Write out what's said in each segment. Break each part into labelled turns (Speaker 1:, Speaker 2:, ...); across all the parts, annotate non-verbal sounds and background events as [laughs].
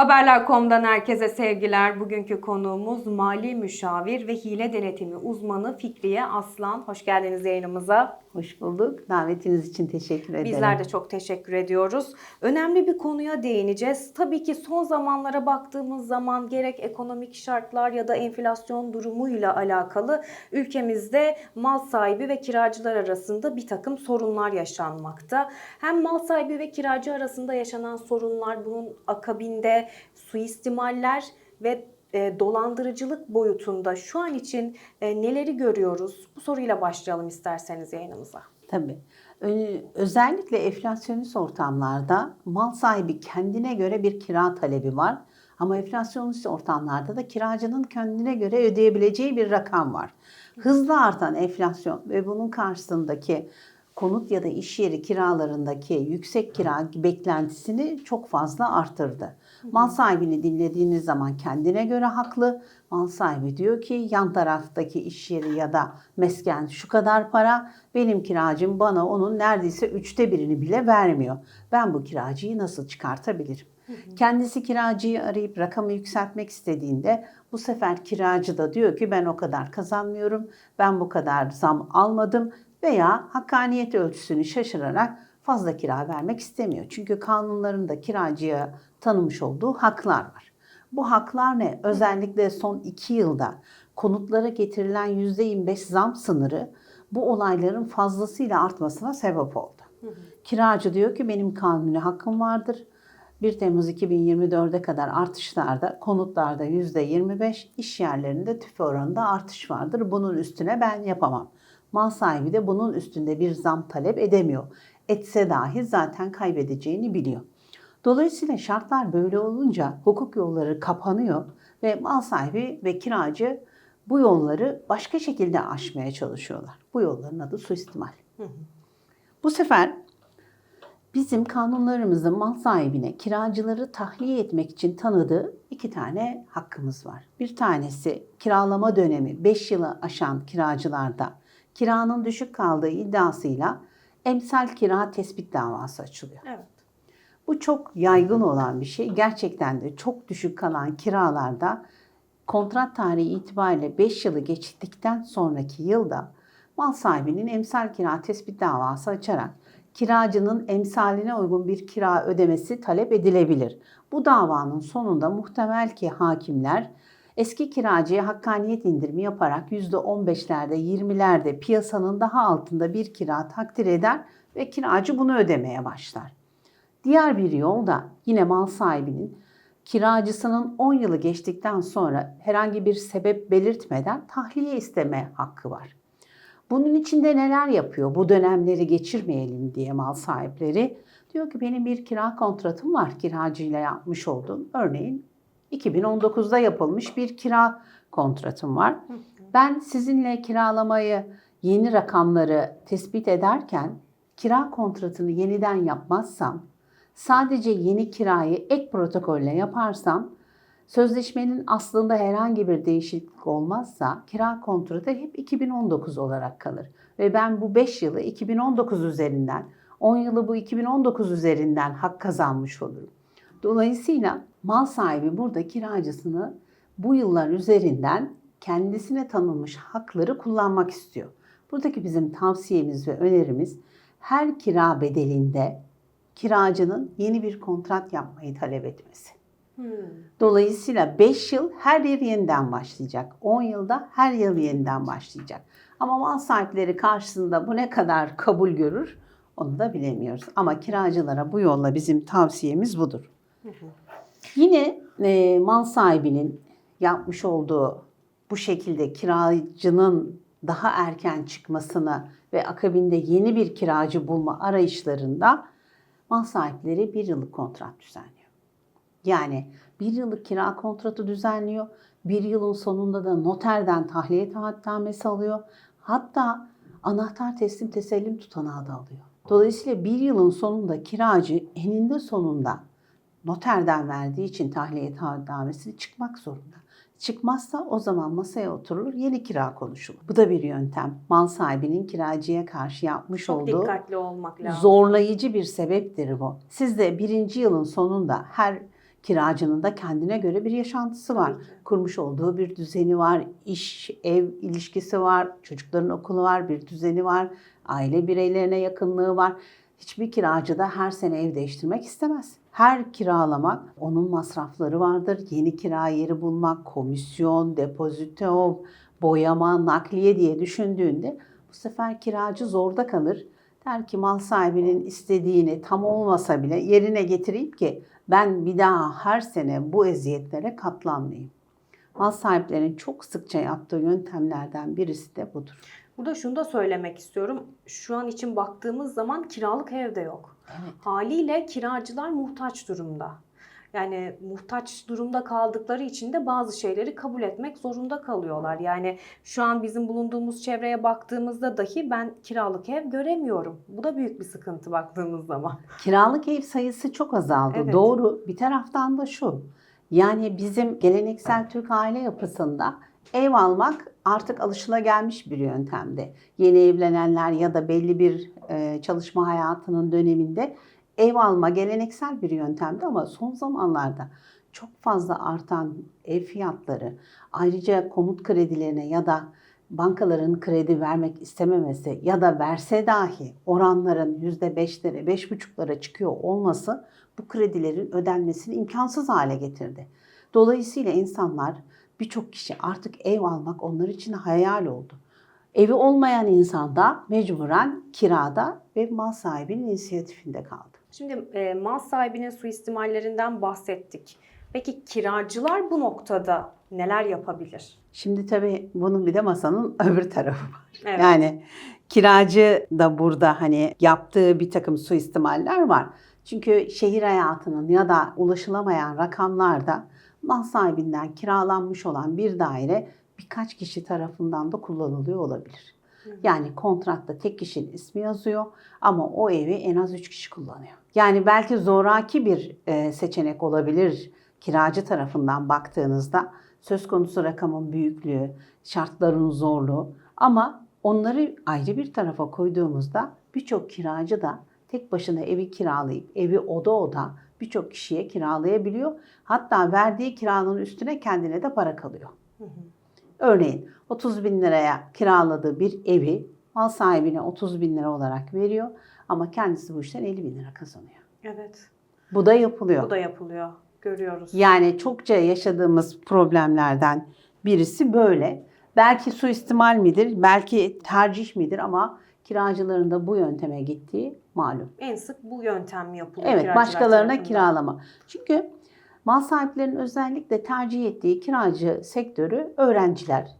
Speaker 1: Haberler.com'dan herkese sevgiler. Bugünkü konuğumuz mali müşavir ve hile denetimi uzmanı Fikriye Aslan. Hoş geldiniz yayınımıza.
Speaker 2: Hoş bulduk. Davetiniz için teşekkür ederim.
Speaker 1: Bizler de çok teşekkür ediyoruz. Önemli bir konuya değineceğiz. Tabii ki son zamanlara baktığımız zaman gerek ekonomik şartlar ya da enflasyon durumuyla alakalı ülkemizde mal sahibi ve kiracılar arasında bir takım sorunlar yaşanmakta. Hem mal sahibi ve kiracı arasında yaşanan sorunlar bunun akabinde suistimaller ve e, dolandırıcılık boyutunda şu an için e, neleri görüyoruz? Bu soruyla başlayalım isterseniz yayınımıza.
Speaker 2: Tabii. Özellikle enflasyonist ortamlarda mal sahibi kendine göre bir kira talebi var. Ama enflasyonist ortamlarda da kiracının kendine göre ödeyebileceği bir rakam var. Hızlı artan enflasyon ve bunun karşısındaki konut ya da iş yeri kiralarındaki yüksek kira beklentisini çok fazla arttırdı. Mal sahibini dinlediğiniz zaman kendine göre haklı. Mal sahibi diyor ki yan taraftaki iş yeri ya da mesken şu kadar para. Benim kiracım bana onun neredeyse üçte birini bile vermiyor. Ben bu kiracıyı nasıl çıkartabilirim? Kendisi kiracıyı arayıp rakamı yükseltmek istediğinde bu sefer kiracı da diyor ki ben o kadar kazanmıyorum, ben bu kadar zam almadım veya hakkaniyet ölçüsünü şaşırarak fazla kira vermek istemiyor. Çünkü kanunlarında kiracıya tanımış olduğu haklar var. Bu haklar ne? Özellikle son iki yılda konutlara getirilen %25 zam sınırı bu olayların fazlasıyla artmasına sebep oldu. Kiracı diyor ki benim kanuni hakkım vardır. 1 Temmuz 2024'e kadar artışlarda konutlarda %25, iş yerlerinde tüfe oranında artış vardır. Bunun üstüne ben yapamam. Mal sahibi de bunun üstünde bir zam talep edemiyor. Etse dahi zaten kaybedeceğini biliyor. Dolayısıyla şartlar böyle olunca hukuk yolları kapanıyor ve mal sahibi ve kiracı bu yolları başka şekilde aşmaya çalışıyorlar. Bu yolların adı suistimal. Bu sefer bizim kanunlarımızda mal sahibine kiracıları tahliye etmek için tanıdığı iki tane hakkımız var. Bir tanesi kiralama dönemi 5 yılı aşan kiracılarda kiranın düşük kaldığı iddiasıyla emsal kira tespit davası açılıyor.
Speaker 1: Evet.
Speaker 2: Bu çok yaygın olan bir şey. Gerçekten de çok düşük kalan kiralarda kontrat tarihi itibariyle 5 yılı geçtikten sonraki yılda mal sahibinin emsal kira tespit davası açarak kiracının emsaline uygun bir kira ödemesi talep edilebilir. Bu davanın sonunda muhtemel ki hakimler eski kiracıya hakkaniyet indirimi yaparak %15'lerde 20'lerde piyasanın daha altında bir kira takdir eder ve kiracı bunu ödemeye başlar. Diğer bir yol da yine mal sahibinin kiracısının 10 yılı geçtikten sonra herhangi bir sebep belirtmeden tahliye isteme hakkı var. Bunun içinde neler yapıyor? Bu dönemleri geçirmeyelim diye mal sahipleri. Diyor ki benim bir kira kontratım var kiracıyla yapmış olduğum. Örneğin 2019'da yapılmış bir kira kontratım var. Ben sizinle kiralamayı yeni rakamları tespit ederken kira kontratını yeniden yapmazsam, sadece yeni kirayı ek protokolle yaparsam sözleşmenin aslında herhangi bir değişiklik olmazsa kira kontratı hep 2019 olarak kalır. Ve ben bu 5 yılı 2019 üzerinden, 10 yılı bu 2019 üzerinden hak kazanmış olurum. Dolayısıyla mal sahibi burada kiracısını bu yıllar üzerinden kendisine tanınmış hakları kullanmak istiyor. Buradaki bizim tavsiyemiz ve önerimiz her kira bedelinde kiracının yeni bir kontrat yapmayı talep etmesi. Dolayısıyla 5 yıl her yıl yeniden başlayacak. 10 yılda her yıl yeniden başlayacak. Ama mal sahipleri karşısında bu ne kadar kabul görür onu da bilemiyoruz. Ama kiracılara bu yolla bizim tavsiyemiz budur. Yine e, mal sahibinin yapmış olduğu bu şekilde kiracının daha erken çıkmasını ve akabinde yeni bir kiracı bulma arayışlarında mal sahipleri bir yıllık kontrat düzenliyor. Yani bir yıllık kira kontratı düzenliyor. Bir yılın sonunda da noterden tahliye taahhütnamesi alıyor. Hatta anahtar teslim tesellim tutanağı da alıyor. Dolayısıyla bir yılın sonunda kiracı eninde sonunda noterden verdiği için tahliye taahhütnamesini çıkmak zorunda. Çıkmazsa o zaman masaya oturulur, yeni kira konuşulur. Bu da bir yöntem. Mal sahibinin kiracıya karşı yapmış
Speaker 1: Çok
Speaker 2: olduğu
Speaker 1: dikkatli olmak lazım.
Speaker 2: zorlayıcı bir sebeptir bu. Siz de birinci yılın sonunda her Kiracının da kendine göre bir yaşantısı var. Kurmuş olduğu bir düzeni var, iş, ev ilişkisi var, çocukların okulu var, bir düzeni var, aile bireylerine yakınlığı var. Hiçbir kiracı da her sene ev değiştirmek istemez. Her kiralamak onun masrafları vardır. Yeni kira yeri bulmak, komisyon, depozito, boyama, nakliye diye düşündüğünde bu sefer kiracı zorda kalır. Der ki mal sahibinin istediğini tam olmasa bile yerine getireyim ki ben bir daha her sene bu eziyetlere katlanmayayım. Mal sahiplerinin çok sıkça yaptığı yöntemlerden birisi de budur.
Speaker 1: Burada şunu da söylemek istiyorum. Şu an için baktığımız zaman kiralık ev de yok. Haliyle kiracılar muhtaç durumda. Yani muhtaç durumda kaldıkları için de bazı şeyleri kabul etmek zorunda kalıyorlar. Yani şu an bizim bulunduğumuz çevreye baktığımızda dahi ben kiralık ev göremiyorum. Bu da büyük bir sıkıntı baktığımız zaman.
Speaker 2: Kiralık ev sayısı çok azaldı.
Speaker 1: Evet.
Speaker 2: Doğru. Bir taraftan da şu. Yani bizim geleneksel Türk aile yapısında ev almak artık alışılagelmiş bir yöntemde. Yeni evlenenler ya da belli bir e, çalışma hayatının döneminde ev alma geleneksel bir yöntemdi ama son zamanlarda çok fazla artan ev fiyatları, ayrıca konut kredilerine ya da bankaların kredi vermek istememesi ya da verse dahi oranların %5'lere, 5,5'lara çıkıyor olması bu kredilerin ödenmesini imkansız hale getirdi. Dolayısıyla insanlar birçok kişi artık ev almak onlar için hayal oldu. Evi olmayan insan da mecburen kirada ve mal sahibinin inisiyatifinde kaldı.
Speaker 1: Şimdi e, mal sahibinin suistimallerinden bahsettik. Peki kiracılar bu noktada neler yapabilir?
Speaker 2: Şimdi tabii bunun bir de masanın [laughs] öbür tarafı var.
Speaker 1: Evet.
Speaker 2: Yani kiracı da burada hani yaptığı bir takım suistimaller var. Çünkü şehir hayatının ya da ulaşılamayan rakamlarda mal sahibinden kiralanmış olan bir daire birkaç kişi tarafından da kullanılıyor olabilir. Yani kontratta tek kişinin ismi yazıyor ama o evi en az 3 kişi kullanıyor. Yani belki zoraki bir e, seçenek olabilir kiracı tarafından baktığınızda. Söz konusu rakamın büyüklüğü, şartların zorluğu ama onları ayrı bir tarafa koyduğumuzda birçok kiracı da tek başına evi kiralayıp evi oda oda birçok kişiye kiralayabiliyor. Hatta verdiği kiranın üstüne kendine de para kalıyor. Örneğin 30 bin liraya kiraladığı bir evi mal sahibine 30 bin lira olarak veriyor ama kendisi bu işten 50 bin lira kazanıyor.
Speaker 1: Evet.
Speaker 2: Bu da yapılıyor.
Speaker 1: Bu da yapılıyor. Görüyoruz.
Speaker 2: Yani çokça yaşadığımız problemlerden birisi böyle. Belki suistimal midir, belki tercih midir ama kiracıların da bu yönteme gittiği malum.
Speaker 1: En sık bu yöntem yapılıyor.
Speaker 2: Evet, başkalarına
Speaker 1: tarafından.
Speaker 2: kiralama. Çünkü mal sahiplerinin özellikle tercih ettiği kiracı sektörü öğrenciler.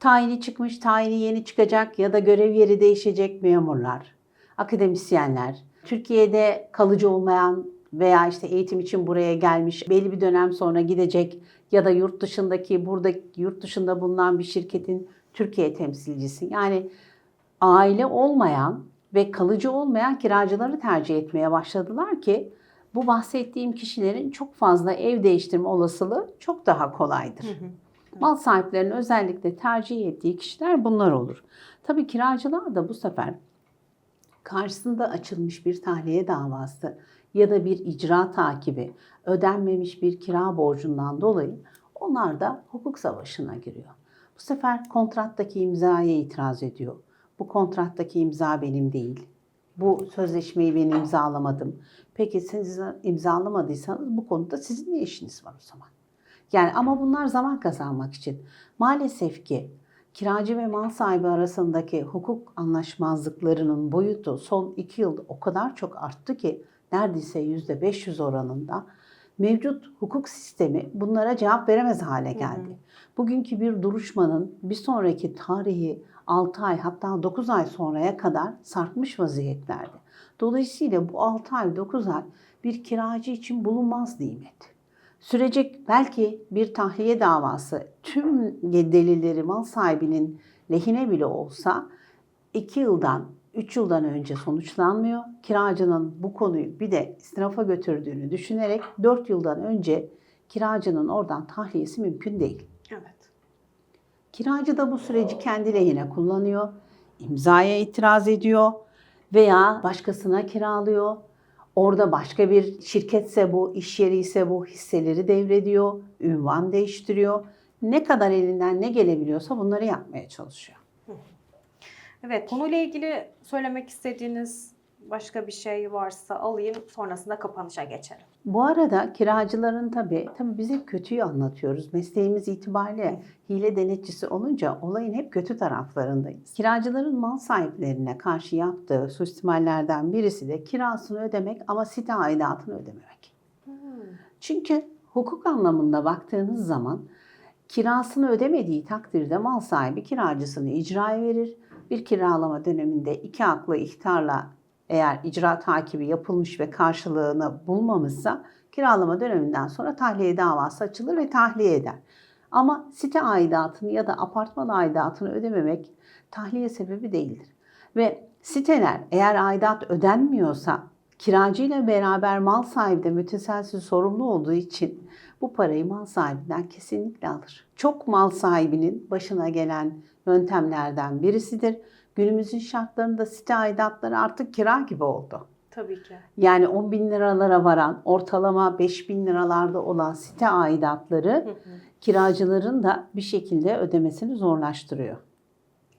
Speaker 2: Tayini çıkmış, tayini yeni çıkacak ya da görev yeri değişecek memurlar, akademisyenler, Türkiye'de kalıcı olmayan veya işte eğitim için buraya gelmiş, belli bir dönem sonra gidecek ya da yurt dışındaki burada yurt dışında bulunan bir şirketin Türkiye temsilcisi. Yani aile olmayan ve kalıcı olmayan kiracıları tercih etmeye başladılar ki bu bahsettiğim kişilerin çok fazla ev değiştirme olasılığı çok daha kolaydır. Mal sahiplerinin özellikle tercih ettiği kişiler bunlar olur. Tabii kiracılar da bu sefer karşısında açılmış bir tahliye davası ya da bir icra takibi, ödenmemiş bir kira borcundan dolayı onlar da hukuk savaşına giriyor. Bu sefer kontrattaki imzaya itiraz ediyor. Bu kontrattaki imza benim değil. Bu sözleşmeyi ben imzalamadım. Peki siz imzalamadıysanız bu konuda sizin ne işiniz var o zaman? Yani ama bunlar zaman kazanmak için. Maalesef ki kiracı ve mal sahibi arasındaki hukuk anlaşmazlıklarının boyutu son iki yılda o kadar çok arttı ki neredeyse yüzde 500 oranında mevcut hukuk sistemi bunlara cevap veremez hale geldi. Bugünkü bir duruşmanın bir sonraki tarihi 6 ay hatta 9 ay sonraya kadar sarkmış vaziyetlerde. Dolayısıyla bu 6 ay 9 ay bir kiracı için bulunmaz nimet. Sürecek belki bir tahliye davası tüm delilleri mal sahibinin lehine bile olsa 2 yıldan 3 yıldan önce sonuçlanmıyor. Kiracının bu konuyu bir de istinafa götürdüğünü düşünerek 4 yıldan önce kiracının oradan tahliyesi mümkün değil.
Speaker 1: Evet.
Speaker 2: Kiracı da bu süreci kendi lehine kullanıyor, imzaya itiraz ediyor veya başkasına kiralıyor. Orada başka bir şirketse bu, iş yeri ise bu hisseleri devrediyor, ünvan değiştiriyor. Ne kadar elinden ne gelebiliyorsa bunları yapmaya çalışıyor.
Speaker 1: Evet, konuyla ilgili söylemek istediğiniz başka bir şey varsa alayım, sonrasında kapanışa geçelim.
Speaker 2: Bu arada kiracıların tabii, tabii biz hep kötüyü anlatıyoruz. Mesleğimiz itibariyle hile denetçisi olunca olayın hep kötü taraflarındayız. Kiracıların mal sahiplerine karşı yaptığı suistimallerden birisi de kirasını ödemek ama site aidatını ödememek. Çünkü hukuk anlamında baktığınız zaman kirasını ödemediği takdirde mal sahibi kiracısını icraya verir. Bir kiralama döneminde iki haklı ihtarla eğer icra takibi yapılmış ve karşılığını bulmamışsa kiralama döneminden sonra tahliye davası açılır ve tahliye eder. Ama site aidatını ya da apartman aidatını ödememek tahliye sebebi değildir. Ve siteler eğer aidat ödenmiyorsa kiracıyla beraber mal sahibi de müteselsiz sorumlu olduğu için bu parayı mal sahibinden kesinlikle alır. Çok mal sahibinin başına gelen yöntemlerden birisidir. Günümüzün şartlarında site aidatları artık kira gibi oldu.
Speaker 1: Tabii ki.
Speaker 2: Yani 10 bin liralara varan ortalama 5 bin liralarda olan site aidatları kiracıların da bir şekilde ödemesini zorlaştırıyor.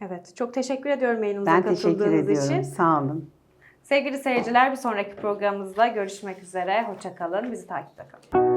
Speaker 1: Evet, çok teşekkür ediyorum yayınımıza
Speaker 2: Ben teşekkür
Speaker 1: katıldığınız
Speaker 2: ediyorum.
Speaker 1: için.
Speaker 2: Sağ olun.
Speaker 1: Sevgili seyirciler, bir sonraki programımızda görüşmek üzere. Hoşçakalın, bizi takipte kalın.